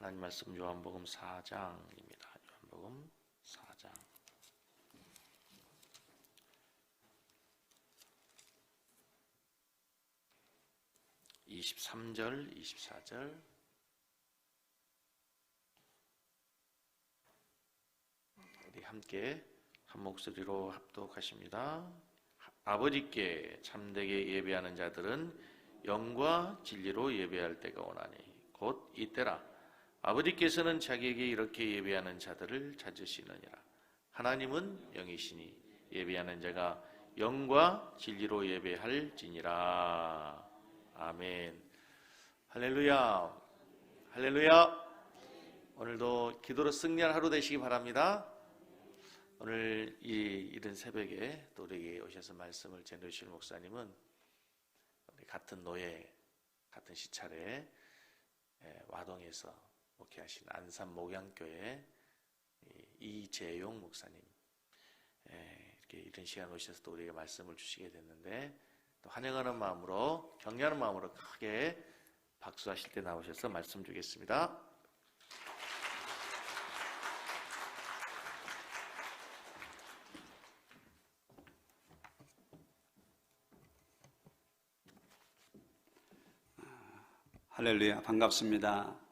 하나님 말씀 요한복음 4장입니다. 요한복음 4장. 23절, 24절. 우리 함께 한 목소리로 합독하십니다. 아버지께 참되게 예배하는 자들은 영과 진리로 예배할 때가 오나니 곧 이때라 아버지께서는 자기에게 이렇게 예배하는 자들을 찾으시느니라. 하나님은 영이시니 예배하는 자가 영과 진리로 예배할지니라. 아멘. 할렐루야. 할렐루야. 오늘도 기도로 승리한 하루 되시기 바랍니다. 오늘 이 이른 새벽에 또 우리에게 오셔서 말씀을 전해주실 목사님은 같은 노예, 같은 시찰에 예, 와동에서 목회하신 안산 목양교회 이재용 목사님 예, 이렇게 이런 시간 오셔서 또 우리에게 말씀을 주시게 됐는데 또 환영하는 마음으로 격려하는 마음으로 크게 박수하실 때 나오셔서 말씀 주겠습니다. 할렐루야 반갑습니다.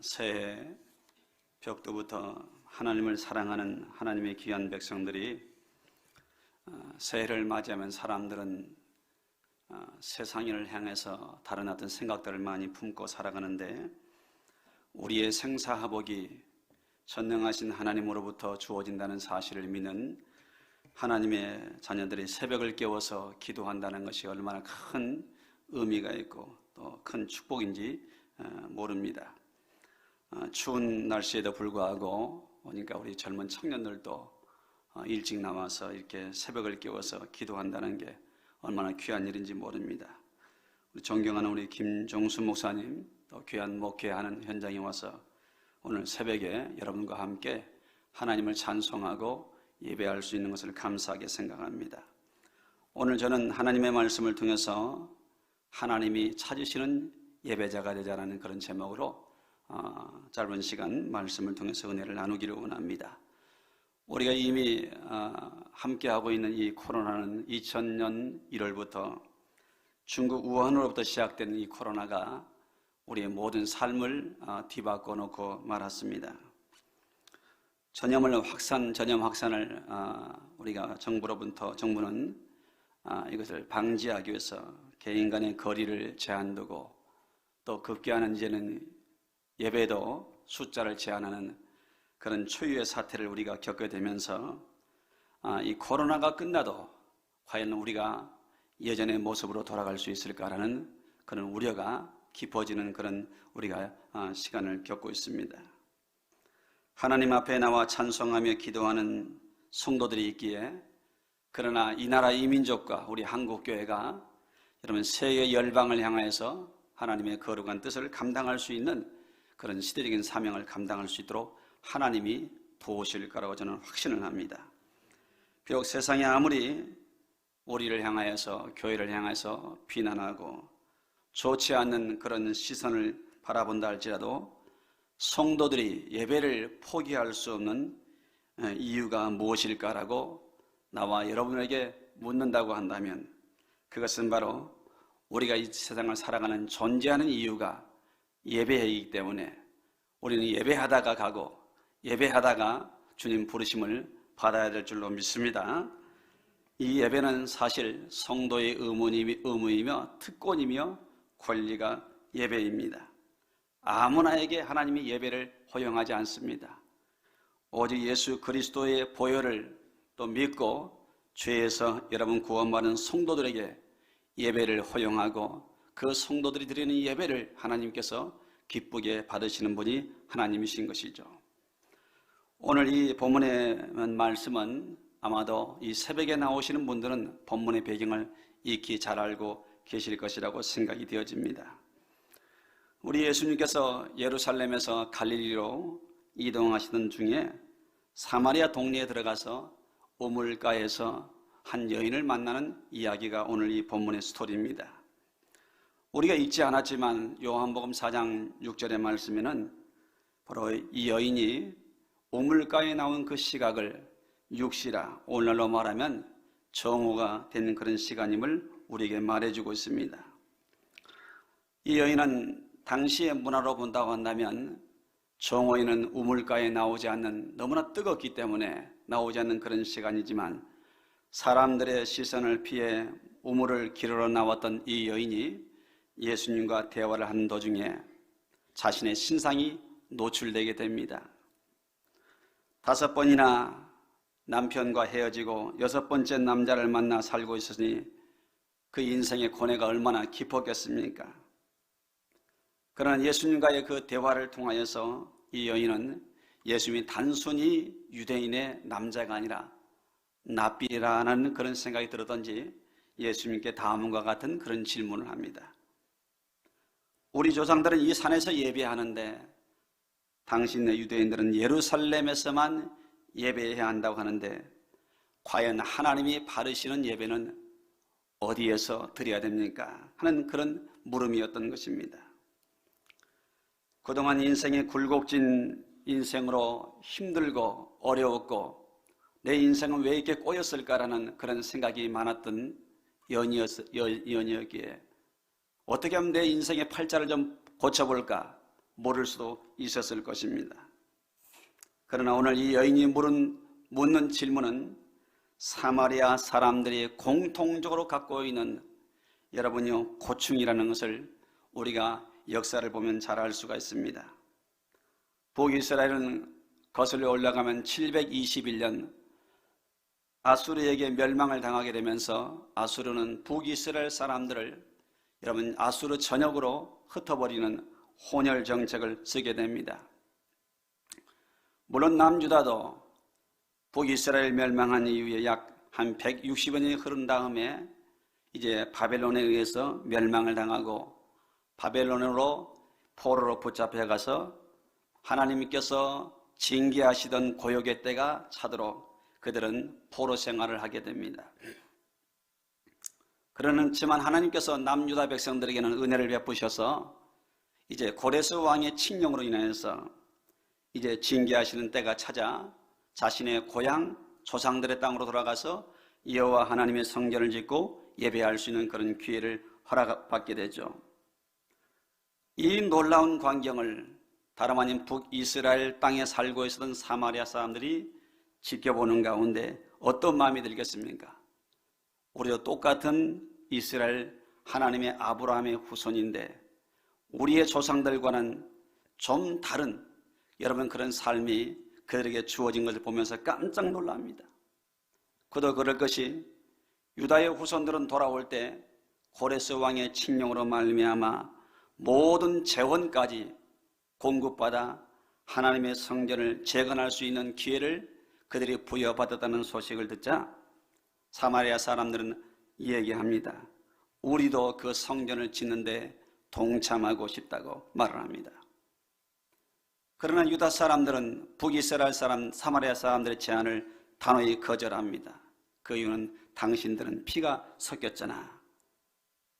어, 새해 벽도부터 하나님을 사랑하는 하나님의 귀한 백성들이 어, 새해를 맞이하면 사람들은 어, 세상을 향해서 다른 어떤 생각들을 많이 품고 살아가는데 우리의 생사화복이 전능하신 하나님으로부터 주어진다는 사실을 믿는 하나님의 자녀들이 새벽을 깨워서 기도한다는 것이 얼마나 큰 의미가 있고 또 큰 축복인지 어, 모릅니다. 어, 추운 날씨에도 불구하고 그러니까 우리 젊은 청년들도 어, 일찍 나와서 이렇게 새벽을 깨워서 기도한다는 게 얼마나 귀한 일인지 모릅니다. 우리 존경하는 우리 김종수 목사님 또 귀한 목회하는 현장에 와서 오늘 새벽에 여러분과 함께 하나님을 찬송하고 예배할 수 있는 것을 감사하게 생각합니다. 오늘 저는 하나님의 말씀을 통해서 하나님이 찾으시는 예배자가 되자라는 그런 제목으로 어, 짧은 시간 말씀을 통해서 은혜를 나누기를 원합니다. 우리가 이미 어, 함께하고 있는 이 코로나는 2000년 1월부터 중국 우한으로부터 시작된 이 코로나가 우리의 모든 삶을 어, 뒤바꿔 놓고 말았습니다. 전염을 확산, 전염 확산을 어, 우리가 정부로부터 정부는 어, 이것을 방지하기 위해서 개인 간의 거리를 제한두고 또 급기야는 이제는 예배도 숫자를 제한하는 그런 초유의 사태를 우리가 겪게 되면서 아, 이 코로나가 끝나도 과연 우리가 예전의 모습으로 돌아갈 수 있을까라는 그런 우려가 깊어지는 그런 우리가 아, 시간을 겪고 있습니다. 하나님 앞에 나와 찬송하며 기도하는 성도들이 있기에 그러나 이 나라 이 민족과 우리 한국 교회가 여러분 세계 열방을 향하여서 하나님의 거룩한 뜻을 감당할 수 있는 그런 시대적인 사명을 감당할 수 있도록 하나님이 도우실 거라고 저는 확신을 합니다. 비록 세상이 아무리 우리를 향하여서 교회를 향해서 비난하고 좋지 않는 그런 시선을 바라본다 할지라도 성도들이 예배를 포기할 수 없는 이유가 무엇일까라고 나와 여러분에게 묻는다고 한다면 그것은 바로 우리가 이 세상을 살아가는 존재하는 이유가 예배이기 때문에 우리는 예배하다가 가고 예배하다가 주님 부르심을 받아야 될 줄로 믿습니다. 이 예배는 사실 성도의 의무이며 특권이며 권리가 예배입니다. 아무나에게 하나님이 예배를 허용하지 않습니다. 오직 예수 그리스도의 보혈을 또 믿고 죄에서 여러분 구원받은 성도들에게 예배를 허용하고 그 성도들이 드리는 예배를 하나님께서 기쁘게 받으시는 분이 하나님이신 것이죠. 오늘 이 본문의 말씀은 아마도 이 새벽에 나오시는 분들은 본문의 배경을 익히 잘 알고 계실 것이라고 생각이 되어집니다. 우리 예수님께서 예루살렘에서 갈릴리로 이동하시던 중에 사마리아 동네에 들어가서 우물가에서 한 여인을 만나는 이야기가 오늘 이 본문의 스토리입니다. 우리가 읽지 않았지만 요한복음 4장 6절의 말씀에는 바로 이 여인이 우물가에 나온 그 시각을 육시라 오늘날로 말하면 정오가 되는 그런 시간임을 우리에게 말해주고 있습니다. 이 여인은 당시의 문화로 본다고 한다면 정오에는 우물가에 나오지 않는 너무나 뜨겁기 때문에 나오지 않는 그런 시간이지만 사람들의 시선을 피해 우물을 기르러 나왔던 이 여인이 예수님과 대화를 하는 도중에 자신의 신상이 노출되게 됩니다. 다섯 번이나 남편과 헤어지고 여섯 번째 남자를 만나 살고 있으니 그 인생의 고뇌가 얼마나 깊었겠습니까? 그러나 예수님과의 그 대화를 통하여서 이 여인은 예수님이 단순히 유대인의 남자가 아니라 납비라는 그런 생각이 들었던지 예수님께 다음과 같은 그런 질문을 합니다. 우리 조상들은 이 산에서 예배하는데 당신네 유대인들은 예루살렘에서만 예배해야 한다고 하는데 과연 하나님이 바르시는 예배는 어디에서 드려야 됩니까? 하는 그런 물음이었던 것입니다. 그동안 인생의 굴곡진 인생으로 힘들고 어려웠고 내 인생은 왜 이렇게 꼬였을까라는 그런 생각이 많았던 연이었, 연이었기에 어떻게 하면 내 인생의 팔자를 좀 고쳐볼까 모를 수도 있었을 것입니다. 그러나 오늘 이 여인이 물은, 묻는 질문은 사마리아 사람들이 공통적으로 갖고 있는 여러분요 고충이라는 것을 우리가 역사를 보면 잘 알 수가 있습니다. 북이스라엘은 거슬러 올라가면 721년 아수르에게 멸망을 당하게 되면서 아수르는 북이스라엘 사람들을 여러분 아수르 전역으로 흩어버리는 혼혈 정책을 쓰게 됩니다. 물론 남유다도 북이스라엘 멸망한 이후에 약 한 160년이 흐른 다음에 이제 바벨론에 의해서 멸망을 당하고 바벨론으로 포로로 붙잡혀 가서 하나님께서 징계하시던 고역의 때가 차도록 그들은 포로 생활을 하게 됩니다. 그러는지만 하나님께서 남유다 백성들에게는 은혜를 베푸셔서 이제 고레스 왕의 칙령으로 인하여서 이제 징계하시는 때가 찾아 자신의 고향 조상들의 땅으로 돌아가서 여호와 하나님의 성전을 짓고 예배할 수 있는 그런 기회를 허락받게 되죠. 이 놀라운 광경을 다름 아닌 북이스라엘 땅에 살고 있었던 사마리아 사람들이 지켜보는 가운데 어떤 마음이 들겠습니까? 우리도 똑같은 이스라엘 하나님의 아브라함의 후손인데 우리의 조상들과는 좀 다른 여러분 그런 삶이 그들에게 주어진 것을 보면서 깜짝 놀랍니다. 그도 그럴 것이 유다의 후손들은 돌아올 때 고레스 왕의 칙령으로 말미암아 모든 재원까지 공급받아 하나님의 성전을 재건할 수 있는 기회를 그들이 부여받았다는 소식을 듣자 사마리아 사람들은 얘기합니다. 우리도 그 성전을 짓는데 동참하고 싶다고 말을 합니다. 그러나 유다 사람들은 북이스라엘 사람, 사마리아 사람들의 제안을 단호히 거절합니다. 그 이유는 당신들은 피가 섞였잖아.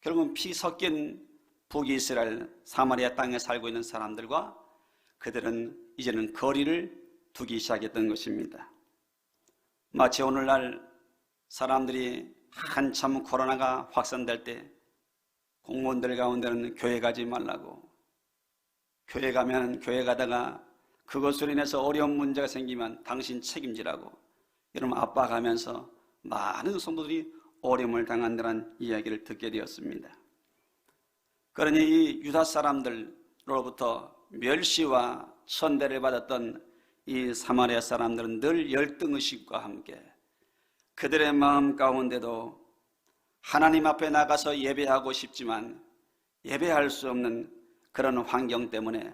결국은 피 섞인 북이스라엘 사마리아 땅에 살고 있는 사람들과 그들은 이제는 거리를 두기 시작했던 것입니다. 마치 오늘날 사람들이 한참 코로나가 확산될 때 공무원들 가운데는 교회 가지 말라고 교회 가면 교회 가다가 그것으로 인해서 어려운 문제가 생기면 당신 책임지라고 여러분 압박하면서 많은 성도들이 어려움을 당한다는 이야기를 듣게 되었습니다. 그러니 이 유다 사람들로부터 멸시와 천대를 받았던 이 사마리아 사람들은 늘 열등의식과 함께 그들의 마음 가운데도 하나님 앞에 나가서 예배하고 싶지만 예배할 수 없는 그런 환경 때문에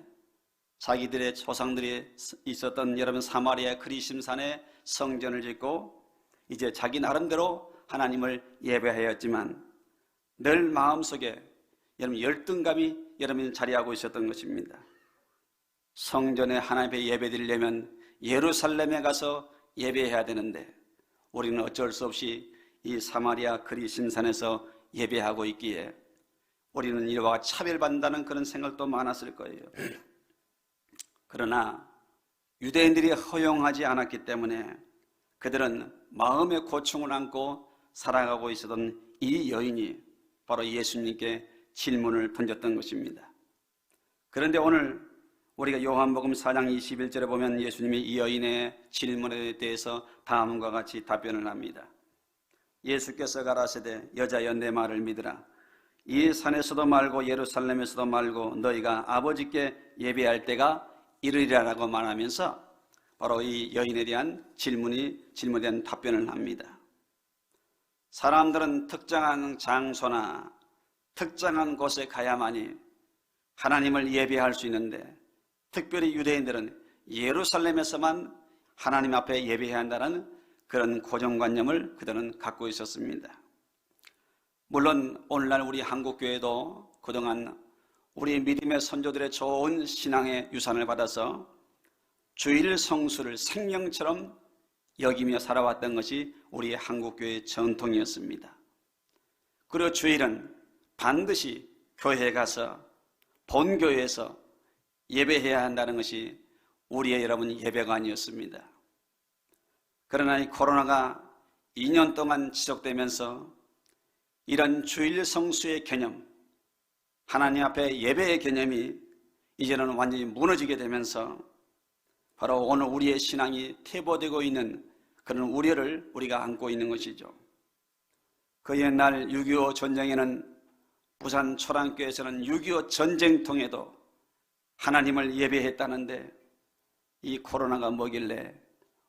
자기들의 조상들이 있었던 여러분 사마리아 그리심산에 성전을 짓고 이제 자기 나름대로 하나님을 예배하였지만 늘 마음속에 여러분 열등감이 여러분 자리하고 있었던 것입니다. 성전에 하나님의 예배 드리려면 예루살렘에 가서 예배해야 되는데 우리는 어쩔 수 없이 이 사마리아 그리심산에서 예배하고 있기에 우리는 이와 차별받는다는 그런 생각도 많았을 거예요. 그러나 유대인들이 허용하지 않았기 때문에 그들은 마음의 고충을 안고 살아가고 있었던 이 여인이 바로 예수님께 질문을 던졌던 것입니다. 그런데 오늘 우리가 요한복음 4장 21절에 보면 예수님이 이 여인의 질문에 대해서 다음과 같이 답변을 합니다. 예수께서 가라사대 여자여 내 말을 믿으라. 이 산에서도 말고 예루살렘에서도 말고 너희가 아버지께 예배할 때가 이르리라라고 말하면서 바로 이 여인에 대한 질문이 질문에 대한 답변을 합니다. 사람들은 특정한 장소나 특정한 곳에 가야만이 하나님을 예배할 수 있는데 특별히 유대인들은 예루살렘에서만 하나님 앞에 예배해야 한다는 그런 고정관념을 그들은 갖고 있었습니다. 물론 오늘날 우리 한국교회도 그동안 우리 믿음의 선조들의 좋은 신앙의 유산을 받아서 주일 성수를 생명처럼 여기며 살아왔던 것이 우리 한국교회의 전통이었습니다. 그리고 주일은 반드시 교회에 가서 본교회에서 예배해야 한다는 것이 우리의 여러분 예배가 아니었습니다. 그러나 이 코로나가 2년 동안 지속되면서 이런 주일 성수의 개념, 하나님 앞에 예배의 개념이 이제는 완전히 무너지게 되면서 바로 오늘 우리의 신앙이 퇴보되고 있는 그런 우려를 우리가 안고 있는 것이죠. 그 옛날 6.25 전쟁에는 부산 초랑교에서는 6.25 전쟁통에도 하나님을 예배했다는데 이 코로나가 뭐길래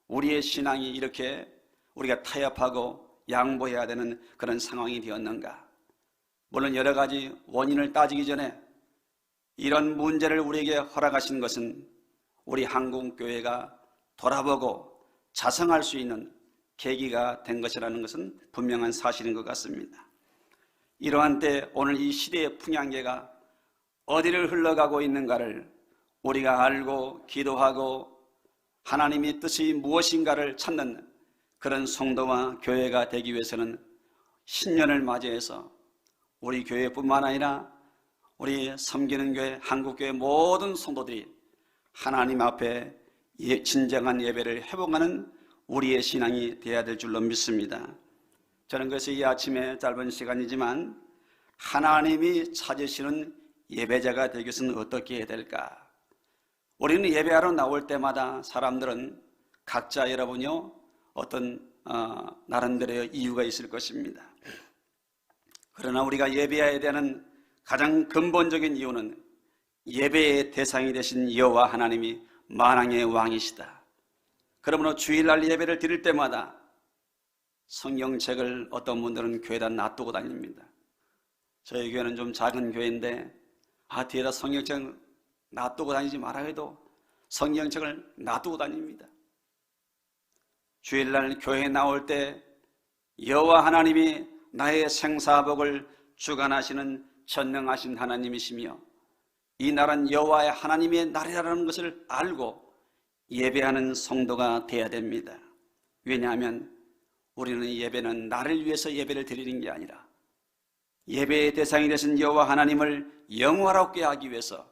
우리의 신앙이 이렇게 우리가 타협하고 양보해야 되는 그런 상황이 되었는가? 물론 여러 가지 원인을 따지기 전에 이런 문제를 우리에게 허락하신 것은 우리 한국교회가 돌아보고 자성할 수 있는 계기가 된 것이라는 것은 분명한 사실인 것 같습니다. 이러한 때 오늘 이 시대의 풍향계가 어디를 흘러가고 있는가를 우리가 알고 기도하고 하나님의 뜻이 무엇인가를 찾는 그런 성도와 교회가 되기 위해서는 신년을 맞이해서 우리 교회뿐만 아니라 우리 섬기는 교회, 한국교회 모든 성도들이 하나님 앞에 예, 진정한 예배를 회복하는 우리의 신앙이 되어야 될 줄로 믿습니다. 저는 그래서 이 아침에 짧은 시간이지만 하나님이 찾으시는 예배자가 되기 위해서는 어떻게 해야 될까? 우리는 예배하러 나올 때마다 사람들은 각자 여러분요 어떤 어, 나름대로의 이유가 있을 것입니다. 그러나 우리가 예배해야 되는 가장 근본적인 이유는 예배의 대상이 되신 여호와 하나님이 만왕의 왕이시다. 그러므로 주일날 예배를 드릴 때마다 성경책을 어떤 분들은 교회에다 놔두고 다닙니다. 저희 교회는 좀 작은 교회인데 아 뒤에다 성경책 놔두고 다니지 말아 해도 성경책을 놔두고 다닙니다. 주일날 교회에 나올 때 여호와 하나님이 나의 생사복을 주관하시는 전능하신 하나님이시며 이 날은 여호와의 하나님의 날이라는 것을 알고 예배하는 성도가 되어야 됩니다. 왜냐하면 우리는 예배는 나를 위해서 예배를 드리는 게 아니라 예배의 대상이 되신 여호와 하나님을 영화롭게 하기 위해서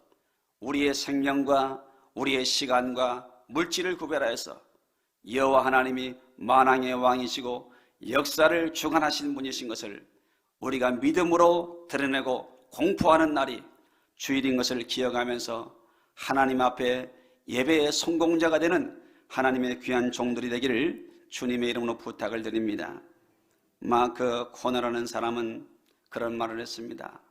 우리의 생명과 우리의 시간과 물질을 구별하여서 여호와 하나님이 만왕의 왕이시고 역사를 주관하시는 분이신 것을 우리가 믿음으로 드러내고 공포하는 날이 주일인 것을 기억하면서 하나님 앞에 예배의 성공자가 되는 하나님의 귀한 종들이 되기를 주님의 이름으로 부탁을 드립니다. 마크 코너라는 사람은 그런 말을 했습니다.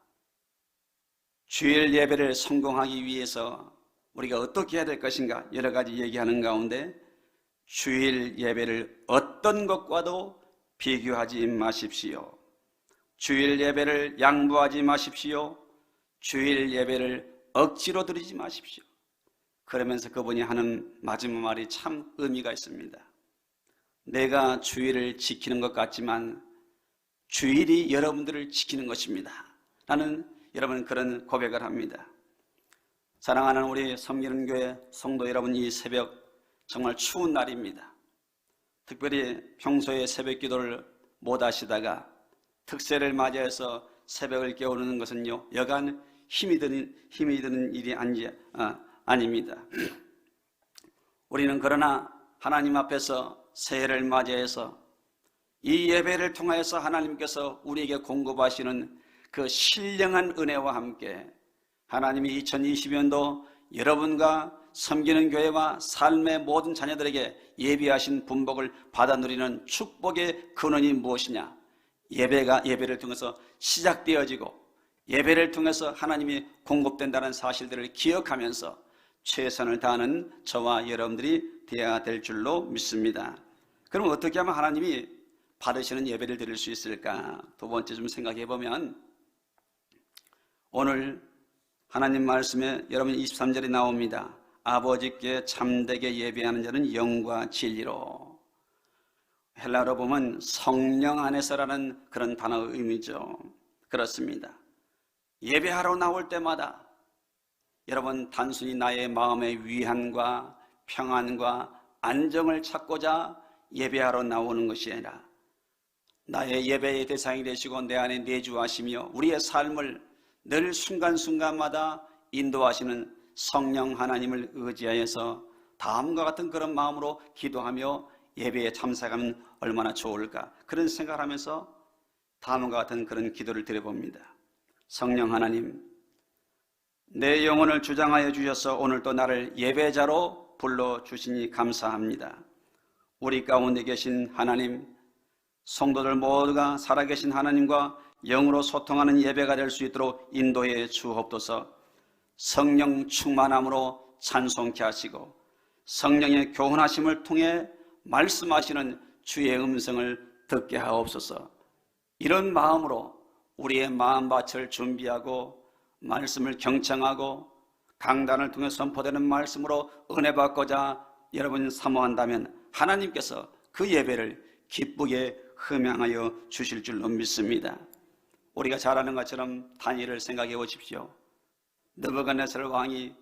주일 예배를 성공하기 위해서 우리가 어떻게 해야 될 것인가 여러 가지 얘기하는 가운데 주일 예배를 어떤 것과도 비교하지 마십시오. 주일 예배를 양보하지 마십시오. 주일 예배를 억지로 드리지 마십시오. 그러면서 그분이 하는 마지막 말이 참 의미가 있습니다. 내가 주일을 지키는 것 같지만 주일이 여러분들을 지키는 것입니다. 라는 여러분 그런 고백을 합니다. 사랑하는 우리 섬기는 교회 성도 여러분 이 새벽 정말 추운 날입니다. 특별히 평소에 새벽 기도를 못 하시다가 특세를 맞이해서 새벽을 깨우는 것은요 여간 힘이 드는 힘이 드는 일이 아니, 아, 아닙니다. 우리는 그러나 하나님 앞에서 새해를 맞이해서 이 예배를 통하여서 하나님께서 우리에게 공급하시는 그 신령한 은혜와 함께 하나님이 2020년도 여러분과 섬기는 교회와 삶의 모든 자녀들에게 예비하신 분복을 받아 누리는 축복의 근원이 무엇이냐? 예배가 예배를 통해서 시작되어지고 예배를 통해서 하나님이 공급된다는 사실들을 기억하면서 최선을 다하는 저와 여러분들이 되어야 될 줄로 믿습니다. 그럼 어떻게 하면 하나님이 받으시는 예배를 드릴 수 있을까? 두 번째 좀 생각해 보면 오늘 하나님 말씀에 여러분 23절이 나옵니다. 아버지께 참되게 예배하는 자는 영과 진리로 헬라로 보면 성령 안에서라는 그런 단어의 의미죠. 그렇습니다. 예배하러 나올 때마다 여러분 단순히 나의 마음의 위안과 평안과 안정을 찾고자 예배하러 나오는 것이 아니라 나의 예배의 대상이 되시고 내 안에 내주하시며 우리의 삶을 늘 순간순간마다 인도하시는 성령 하나님을 의지하여서 다음과 같은 그런 마음으로 기도하며 예배에 참석하면 얼마나 좋을까 그런 생각을 하면서 다음과 같은 그런 기도를 드려봅니다. 성령 하나님, 내 영혼을 주장하여 주셔서 오늘도 나를 예배자로 불러 주시니 감사합니다. 우리 가운데 계신 하나님, 성도들 모두가 살아계신 하나님과 영으로 소통하는 예배가 될 수 있도록 인도해 주옵소서. 성령 충만함으로 찬송케 하시고 성령의 교훈하심을 통해 말씀하시는 주의 음성을 듣게 하옵소서. 이런 마음으로 우리의 마음밭을 준비하고 말씀을 경청하고 강단을 통해 선포되는 말씀으로 은혜 받고자 여러분 사모한다면 하나님께서 그 예배를 기쁘게 흠양하여 주실 줄로 믿습니다. 우리가 잘 아는 것처럼 단위를 생각해 보십시오. 느부갓네살 왕이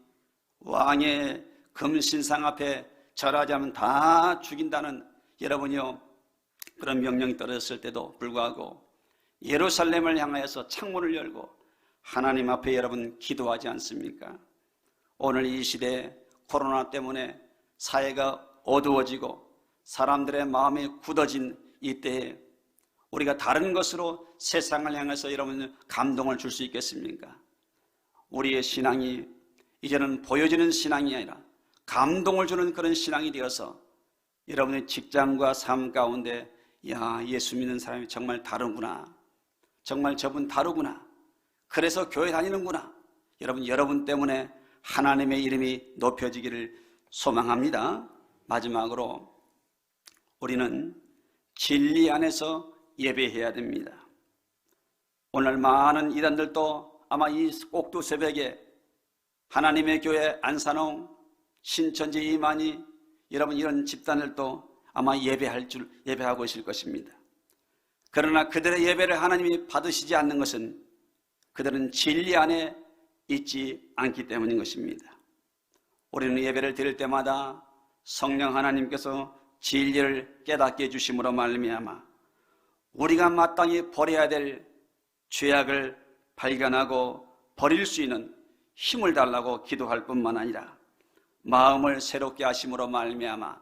왕의 금신상 앞에 절하지 않으면 다 죽인다는 여러분이요 그런 명령이 떨어졌을 때도 불구하고 예루살렘을 향하여서 창문을 열고 하나님 앞에 여러분 기도하지 않습니까? 오늘 이 시대에 코로나 때문에 사회가 어두워지고 사람들의 마음이 굳어진 이때에 우리가 다른 것으로 세상을 향해서 여러분 감동을 줄 수 있겠습니까? 우리의 신앙이 이제는 보여지는 신앙이 아니라 감동을 주는 그런 신앙이 되어서 여러분의 직장과 삶 가운데 야 예수 믿는 사람이 정말 다르구나. 정말 저분 다르구나. 그래서 교회 다니는구나. 여러분 여러분 때문에 하나님의 이름이 높여지기를 소망합니다. 마지막으로 우리는 진리 안에서 예배해야 됩니다 오늘 많은 이단들도 아마 이 꼭두 새벽에 하나님의 교회 안산홍 신천지 이만희 여러분 이런 집단들도 아마 예배할 줄 예배하고 있을 것입니다. 그러나 그들의 예배를 하나님이 받으시지 않는 것은 그들은 진리 안에 있지 않기 때문인 것입니다. 우리는 예배를 드릴 때마다 성령 하나님께서 진리를 깨닫게 해주심으로 말미암아 우리가 마땅히 버려야 될 죄악을 발견하고 버릴 수 있는 힘을 달라고 기도할 뿐만 아니라 마음을 새롭게 하심으로 말미암아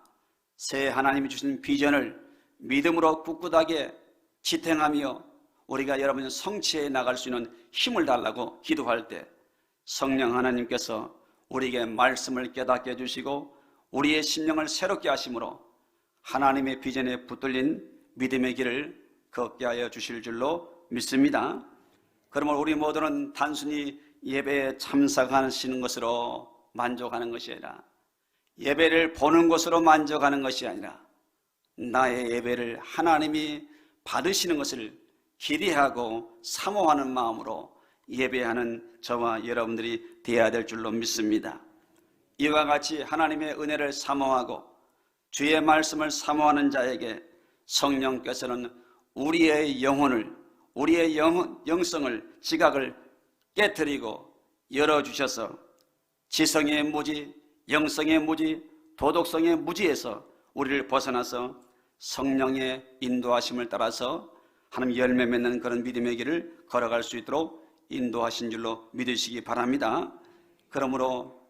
새 하나님이 주신 비전을 믿음으로 꿋꿋하게 지탱하며 우리가 여러분 성취해 나갈 수 있는 힘을 달라고 기도할 때 성령 하나님께서 우리에게 말씀을 깨닫게 해주시고 우리의 심령을 새롭게 하심으로 하나님의 비전에 붙들린 믿음의 길을 걷게 하여 주실 줄로 믿습니다. 그러면 우리 모두는 단순히 예배에 참석하시는 것으로 만족하는 것이 아니라 예배를 보는 것으로 만족하는 것이 아니라 나의 예배를 하나님이 받으시는 것을 기대하고 사모하는 마음으로 예배하는 저와 여러분들이 되어야 될 줄로 믿습니다. 이와 같이 하나님의 은혜를 사모하고 주의 말씀을 사모하는 자에게 성령께서는 우리의 영혼을 우리의 영, 영성을 지각을 깨뜨리고 열어주셔서 지성의 무지, 영성의 무지, 도덕성의 무지에서 우리를 벗어나서 성령의 인도하심을 따라서 하나님 열매 맺는 그런 믿음의 길을 걸어갈 수 있도록 인도하신 줄로 믿으시기 바랍니다. 그러므로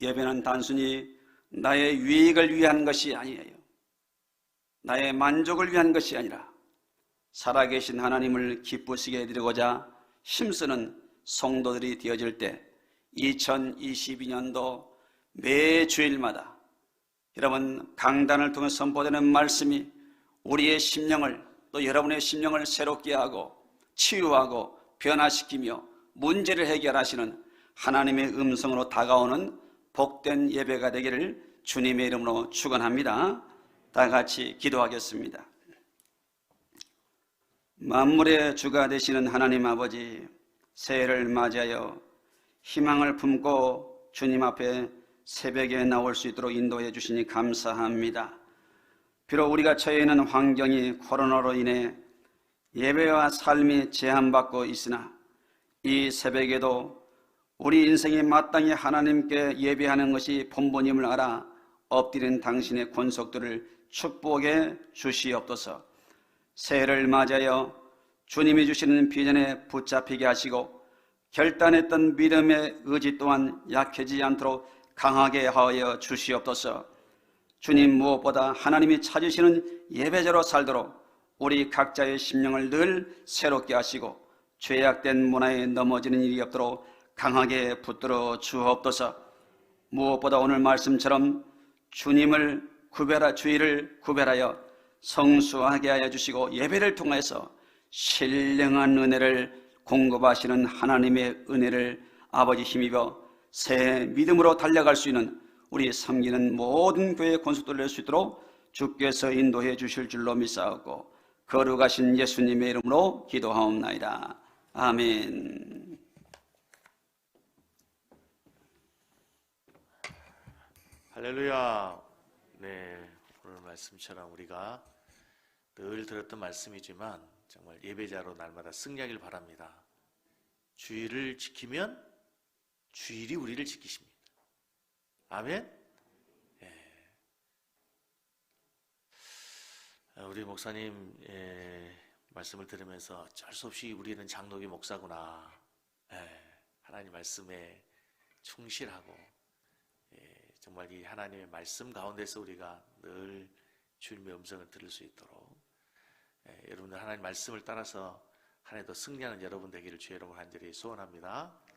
예배는 단순히 나의 유익을 위한 것이 아니에요. 나의 만족을 위한 것이 아니라 살아계신 하나님을 기쁘시게 해드리고자 힘쓰는 성도들이 되어질 때 2022년도 매 주일마다 여러분 강단을 통해 선포되는 말씀이 우리의 심령을 또 여러분의 심령을 새롭게 하고 치유하고 변화시키며 문제를 해결하시는 하나님의 음성으로 다가오는 복된 예배가 되기를 주님의 이름으로 축원합니다. 다 같이 기도하겠습니다. 만물의 주가 되시는 하나님 아버지 새해를 맞이하여 희망을 품고 주님 앞에 새벽에 나올 수 있도록 인도해 주시니 감사합니다. 비록 우리가 처해 있는 환경이 코로나로 인해 예배와 삶이 제한받고 있으나 이 새벽에도 우리 인생이 마땅히 하나님께 예배하는 것이 본분임을 알아 엎드린 당신의 권속들을 축복해 주시옵소서. 새해를 맞이하여 주님이 주시는 비전에 붙잡히게 하시고 결단했던 믿음의 의지 또한 약해지지 않도록 강하게 하여 주시옵소서. 주님 무엇보다 하나님이 찾으시는 예배자로 살도록 우리 각자의 심령을 늘 새롭게 하시고 죄악된 문화에 넘어지는 일이 없도록 강하게 붙들어 주옵소서. 무엇보다 오늘 말씀처럼 주님을 구별하 주의를 구별하여 성수하게 하여 주시고 예배를 통해서 신령한 은혜를 공급하시는 하나님의 은혜를 아버지 힘입어 새 믿음으로 달려갈 수 있는 우리 섬기는 모든 교회 권속들 낼수 있도록 주께서 인도해 주실 줄로 믿사옵고 거룩하신 예수님의 이름으로 기도하옵나이다. 아멘. 할렐루야. 네, 오늘 말씀처럼 우리가 늘 들었던 말씀이지만 정말 예배자로 날마다 승리하길 바랍니다. 주의를 지키면 주일이 우리를 지키십니다. 아멘. 예. 우리 목사님 예, 말씀을 들으면서 어쩔 수 없이 우리는 장로교 목사구나. 예, 하나님 말씀에 충실하고 예, 정말 이 하나님의 말씀 가운데서 우리가 늘 주님의 음성을 들을 수 있도록 예, 여러분들 하나님 말씀을 따라서 한 해도 승리하는 여러분 되기를 주의 이름으로 간절히 소원합니다.